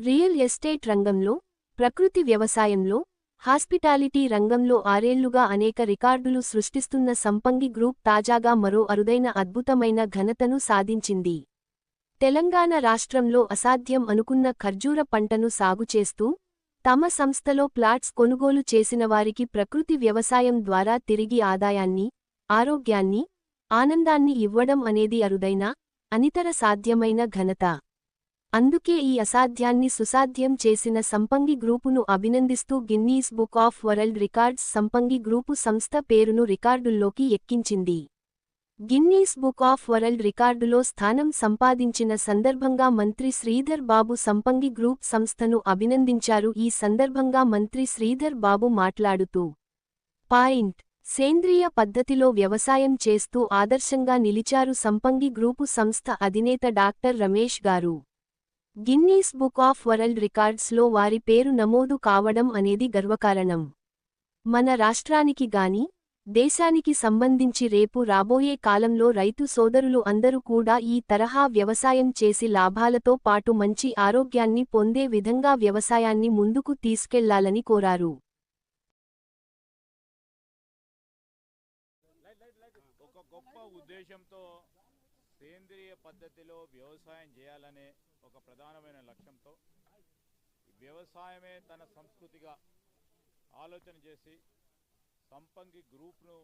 Real estate రంగంలో ప్రకృతి వ్యవసాయంలో హాస్పిటాలిటీ రంగంలో ఆరేళ్ళుగా అనేక రికార్డులు సృష్టిస్తున్న సంపంగి గ్రూప్ తాజాగా మరో అరుదైన అద్భుతమైన ఘనతను సాధించింది. తెలంగాణ రాష్ట్రంలో అసాధ్యం అనుకున్న ఖర్జూర పంటను సాగు చేస్తూ తమ సంస్థలో ప్లాట్స్ కొనుగోలు చేసినవారికి ప్రకృతి వ్యవసాయం ద్వారా తిరిగి ఆదాయాన్ని ఆరోగ్యాన్ని ఆనందాన్ని ఇవ్వడం అనేది అరుదైన అనితర సాధ్యమైన ఘనత. అందుకే ఈ అసాధ్యాన్ని సుసాధ్యం చేసిన సంపంగి గ్రూపును అభినందిస్తూ Guinness book of world records Sampangi group సంస్థ పేరును రికార్డుల్లోకి ఎక్కించింది. గిన్నీస్ బుక్ ఆఫ్ వరల్డ్ రికార్డులో స్థానం సంపాదించిన సందర్భంగా మంత్రి శ్రీధర్ బాబు సంపంగి గ్రూప్ సంస్థను అభినందించారు. ఈ సందర్భంగా మంత్రి శ్రీధర్ బాబు మాట్లాడుతూ పాయింట్. సేంద్రియ పద్ధతిలో వ్యవసాయం చేస్తూ ఆదర్శంగా నిలిచారు సంపంగి గ్రూపు సంస్థ అధినేత doctor Ramesh garu. Guinness book of world రికార్డ్స్లో వారి పేరు నమోదు కావడం అనేది గర్వకారణం. మన రాష్ట్రానికి గాని దేశానికి సంబంధించి రేపు రాబోయే కాలంలో రైతు సోదరులు అందరూ కూడా ఈ తరహా వ్యవసాయం చేసి లాభాలతో పాటు మంచి ఆరోగ్యాన్ని పొందే విధంగా వ్యవసాయాన్ని ముందుకు తీసుకెళ్ళాలని కోరారు. గొప్ప ఉద్దేశంతో సేంద్రియ పద్ధతిలో వ్యవసాయం చేయాలనే ఒక ప్రధానమైన లక్ష్యంతో వ్యవసాయమే తన సంస్కృతిగా ఆలోచన చేసి సంపంగి గ్రూప్ను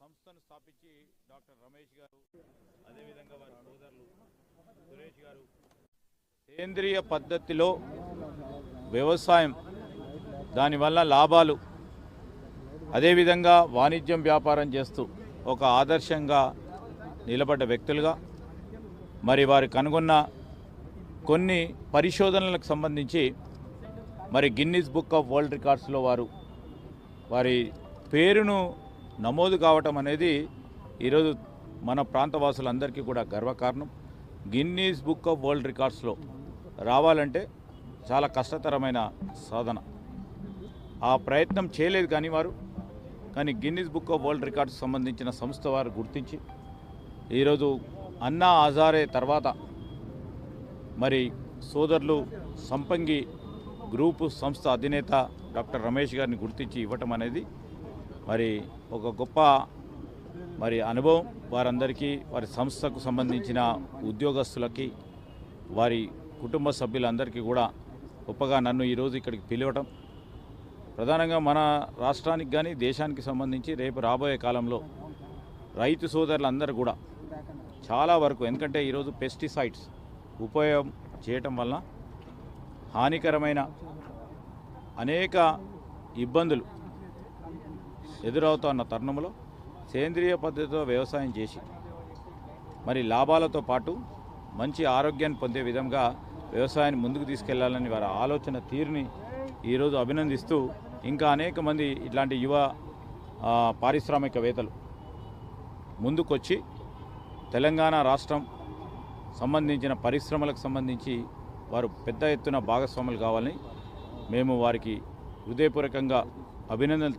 సంస్థను స్థాపించి డాక్టర్ రమేష్ గారు అదేవిధంగా వారి సోదరులు సురేష్ గారు. సేంద్రియ పద్ధతిలో వ్యవసాయం దానివల్ల లాభాలు అదేవిధంగా వాణిజ్యం వ్యాపారం చేస్తూ ఒక ఆదర్శంగా నిలబడ్డ వ్యక్తులుగా మరి వారు కనుగొన్న కొన్ని పరిశోధనలకు సంబంధించి మరి గిన్నీస్ బుక్ ఆఫ్ వరల్డ్ రికార్డ్స్లో వారు వారి పేరును నమోదు కావటం అనేది ఈరోజు మన ప్రాంతవాసులందరికీ కూడా గర్వకారణం. గిన్నీస్ బుక్ ఆఫ్ వరల్డ్ రికార్డ్స్లో రావాలంటే చాలా కష్టతరమైన సాధన. ఆ ప్రయత్నం చేయలేదు కానీ వారు కానీ Guinness Book of World Records సంబంధించిన సంస్థ వారు గుర్తించి ఈరోజు అన్నా హజారే తర్వాత మరి సోదరులు సంపంగి గ్రూపు సంస్థ అధినేత డాక్టర్ రమేష్ గారిని గుర్తించి ఇవ్వటం అనేది మరి ఒక గొప్ప మరి అనుభవం. వారందరికీ వారి సంస్థకు సంబంధించిన ఉద్యోగస్తులకి వారి కుటుంబ సభ్యులందరికీ కూడా గొప్పగా నన్ను ఈరోజు ఇక్కడికి పిలవటం. ప్రధానంగా మన రాష్ట్రానికి కానీ దేశానికి సంబంధించి రేపు రాబోయే కాలంలో రైతు సోదరులందరూ కూడా చాలా వరకు ఎందుకంటే ఈరోజు పెస్టిసైడ్స్ ఉపయోగం చేయటం వల్ల హానికరమైన అనేక ఇబ్బందులు ఎదురవుతున్న తరుణంలో సేంద్రియ పద్ధతితో వ్యవసాయం చేసి మరి లాభాలతో పాటు మంచి ఆరోగ్యాన్ని పొందే విధంగా వ్యవసాయాన్ని ముందుకు తీసుకెళ్ళాలని వారి ఆలోచన తీరుని ఈరోజు అభినందిస్తూ ఇంకా అనేక మంది ఇట్లాంటి యువ పారిశ్రామికవేత్తలు ముందుకొచ్చి తెలంగాణ రాష్ట్రం సంబంధించిన పరిశ్రమలకు సంబంధించి వారు పెద్ద ఎత్తున భాగస్వాములు కావాలని మేము వారికి హృదయపూర్వకంగా అభినందనలు